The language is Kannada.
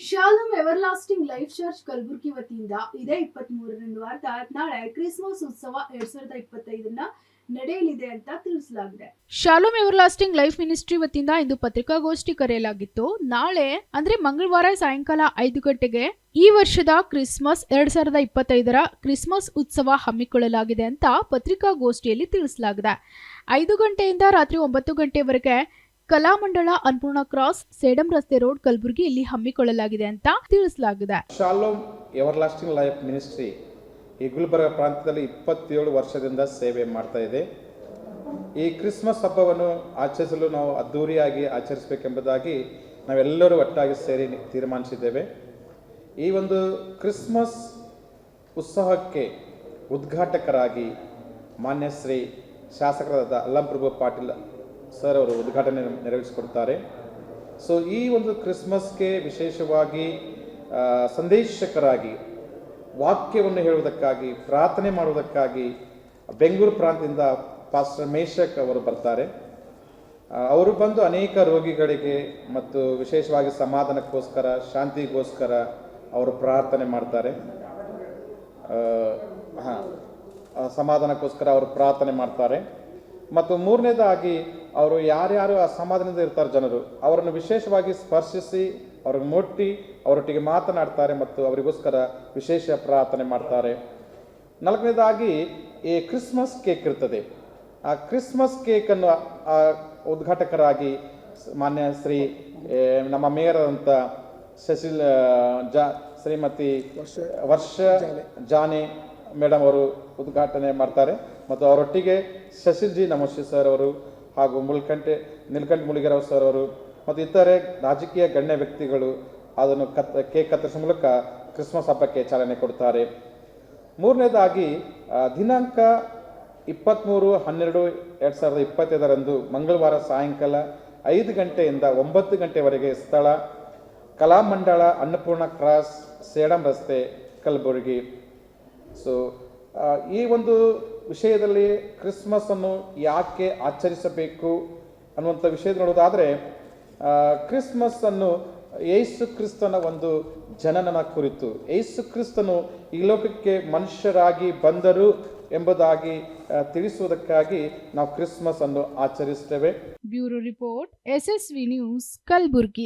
Shalom everlasting life church Kalaburagi ವತಿಯಿಂದ ಇದೇ ಇಪ್ಪತ್ತ್ ಮೂರರಂದು ನಾಳೆ ಕ್ರಿಸ್ಮಸ್ ಉತ್ಸವ ಎರಡ್ ಸಾವಿರದ ಇಪ್ಪತ್ತೈದನ್ನ ನಡೆಯಲಿದೆ ಅಂತ ತಿಳಿಸಲಾಗಿದೆ. ಶಾಲೋಮ್ ಎವರ್ಲಾಸ್ಟಿಂಗ್ ಲೈಫ್ ಮಿನಿಸ್ಟ್ರಿ ವತಿಯಿಂದ ಇಂದು ಪತ್ರಿಕಾಗೋಷ್ಠಿ ಕರೆಯಲಾಗಿತ್ತು. ನಾಳೆ, ಅಂದ್ರೆ ಮಂಗಳವಾರ ಸಾಯಂಕಾಲ ಐದು ಗಂಟೆಗೆ ಈ ವರ್ಷದ ಕ್ರಿಸ್ಮಸ್ ಎರಡ್ ಸಾವಿರದ ಇಪ್ಪತ್ತೈದರ ಕ್ರಿಸ್ಮಸ್ ಉತ್ಸವ ಹಮ್ಮಿಕೊಳ್ಳಲಾಗಿದೆ ಅಂತ ಪತ್ರಿಕಾಗೋಷ್ಠಿಯಲ್ಲಿ ತಿಳಿಸಲಾಗಿದೆ. ಐದು ಗಂಟೆಯಿಂದ ರಾತ್ರಿ ಒಂಬತ್ತು ಗಂಟೆವರೆಗೆ ಕಲಾಮಂಡಳ ಅನ್ನಪೂರ್ಣ ಕ್ರಾಸ್ ಸೇಡಂ ರಸ್ತೆ ರೋಡ್ ಕಲಬುರಗಿ ಇಲ್ಲಿ ಹಮ್ಮಿಕೊಳ್ಳಲಾಗಿದೆ ಅಂತ ತಿಳಿಸಲಾಗಿದೆ. ಶಾಲೋಮ್ ಎವರ್ಲಾಸ್ಟಿಂಗ್ ಲೈಫ್ ಮಿನಿಸ್ಟ್ರಿ ಈ ಗುಲ್ಬರ್ಗ ಪ್ರಾಂತ್ಯದಲ್ಲಿ ಇಪ್ಪತ್ತೇಳು ವರ್ಷದಿಂದ ಸೇವೆ ಮಾಡ್ತಾ ಇದೆ. ಈ ಕ್ರಿಸ್ಮಸ್ ಹಬ್ಬವನ್ನು ಆಚರಿಸಲು ನಾವು ಅದ್ಧೂರಿಯಾಗಿ ಆಚರಿಸಬೇಕೆಂಬುದಾಗಿ ನಾವೆಲ್ಲರೂ ಒಟ್ಟಾಗಿ ಸೇರಿ ತೀರ್ಮಾನಿಸಿದ್ದೇವೆ. ಈ ಒಂದು ಕ್ರಿಸ್ಮಸ್ ಉತ್ಸವಕ್ಕೆ ಉದ್ಘಾಟಕರಾಗಿ ಮಾನ್ಯ ಶ್ರೀ ಶಾಸಕರಾದ ಅಲ್ಲಂಪ್ರಭು ಪಾಟೀಲ್ ಸರ್ ಅವರು ಉದ್ಘಾಟನೆ ನೆರವೇರಿಸಿಕೊಡ್ತಾರೆ. ಸೊ ಈ ಒಂದು ಕ್ರಿಸ್ಮಸ್ಗೆ ವಿಶೇಷವಾಗಿ ಸಂದೇಶಕರಾಗಿ, ವಾಕ್ಯವನ್ನು ಹೇಳುವುದಕ್ಕಾಗಿ, ಪ್ರಾರ್ಥನೆ ಮಾಡುವುದಕ್ಕಾಗಿ ಬೆಂಗಳೂರು ಪ್ರಾಂತದಿಂದ ಪಾಸ್ಟರ್ ಮೇಷಕ್ ಅವರು ಬರ್ತಾರೆ. ಅವರು ಬಂದು ಅನೇಕ ರೋಗಿಗಳಿಗೆ ಮತ್ತು ವಿಶೇಷವಾಗಿ ಸಮಾಧಾನಕ್ಕೋಸ್ಕರ, ಶಾಂತಿಗೋಸ್ಕರ ಅವರು ಪ್ರಾರ್ಥನೆ ಮಾಡ್ತಾರೆ. ಹಾಂ ಸಮಾಧಾನಕ್ಕೋಸ್ಕರ ಅವರು ಪ್ರಾರ್ಥನೆ ಮಾಡ್ತಾರೆ. ಮತ್ತು ಮೂರನೇದಾಗಿ ಅವರು ಯಾರ್ಯಾರು ಅಸಮಾಧಾನದಿಂದ ಇರ್ತಾರೆ ಜನರು ಅವರನ್ನು ವಿಶೇಷವಾಗಿ ಸ್ಪರ್ಶಿಸಿ ಅವ್ರಿಗೆ ಮುಟ್ಟಿ ಅವರೊಟ್ಟಿಗೆ ಮಾತನಾಡ್ತಾರೆ ಮತ್ತು ಅವರಿಗೋಸ್ಕರ ವಿಶೇಷ ಪ್ರಾರ್ಥನೆ ಮಾಡ್ತಾರೆ. ನಾಲ್ಕನೇದಾಗಿ ಈ ಕ್ರಿಸ್ಮಸ್ ಕೇಕ್ ಇರ್ತದೆ. ಆ ಕ್ರಿಸ್ಮಸ್ ಕೇಕನ್ನು ಆ ಉದ್ಘಾಟಕರಾಗಿ ಮಾನ್ಯ ಶ್ರೀ ನಮ್ಮ ಮೇಯರ್ ಅಂತ ಶಶಿಲ್ ಜಾ ಶ್ರೀಮತಿ ವರ್ಷ ಜಾನೆ. ಮೇಡಮ್ ಅವರು ಉದ್ಘಾಟನೆ ಮಾಡ್ತಾರೆ. ಮತ್ತು ಅವರೊಟ್ಟಿಗೆ ಶಶಿಲ್ ಜಿ ನಮೋಶಿ ಸರ್ ಅವರು ಹಾಗೂ ಮುಲ್ಕಂಟೆ ನಿಲ್ಕಂಠ ಮುಳಿಗೆರಾವ್ ಸರ್ ಅವರು ಮತ್ತು ಇತರೆ ರಾಜಕೀಯ ಗಣ್ಯ ವ್ಯಕ್ತಿಗಳು ಅದನ್ನು ಕತ್, ಕೇಕ್ ಕತ್ತರಿಸುವ ಮೂಲಕ ಕ್ರಿಸ್ಮಸ್ ಹಬ್ಬಕ್ಕೆ ಚಾಲನೆ ಕೊಡ್ತಾರೆ. ಮೂರನೇದಾಗಿ ದಿನಾಂಕ ಇಪ್ಪತ್ತ್ಮೂರು ಹನ್ನೆರಡು ಎರಡು ಸಾವಿರದ ಇಪ್ಪತ್ತೈದರಂದು ಮಂಗಳವಾರ ಸಾಯಂಕಾಲ ಐದು ಗಂಟೆಯಿಂದ ಒಂಬತ್ತು ಗಂಟೆವರೆಗೆ ಸ್ಥಳ ಕಲಾಮಂಡಳ ಅನ್ನಪೂರ್ಣ ಕ್ರಾಸ್, ಸೇಡಂ ರಸ್ತೆ, ಕಲಬುರಗಿ. ಸೊ ಈ ಒಂದು ವಿಷಯದಲ್ಲಿ ಕ್ರಿಸ್ಮಸ್ ಅನ್ನು ಯಾಕೆ ಆಚರಿಸಬೇಕು ಅನ್ನುವಂಥ ವಿಷಯದ ನೋಡೋದಾದರೆ ಕ್ರಿಸ್ಮಸ್ ಅನ್ನು ಯೇಸು ಕ್ರಿಸ್ತನ ಒಂದು ಜನನನ ಕುರಿತು, ಯೇಸು ಕ್ರಿಸ್ತನು ಈ ಲೋಕಕ್ಕೆ ಮನುಷ್ಯರಾಗಿ ಬಂದರು ಎಂಬುದಾಗಿ ತಿಳಿಸುವುದಕ್ಕಾಗಿ ನಾವು ಕ್ರಿಸ್ಮಸ್ ಅನ್ನು ಆಚರಿಸುತ್ತೇವೆ bureau report SSV news, Kalaburgi.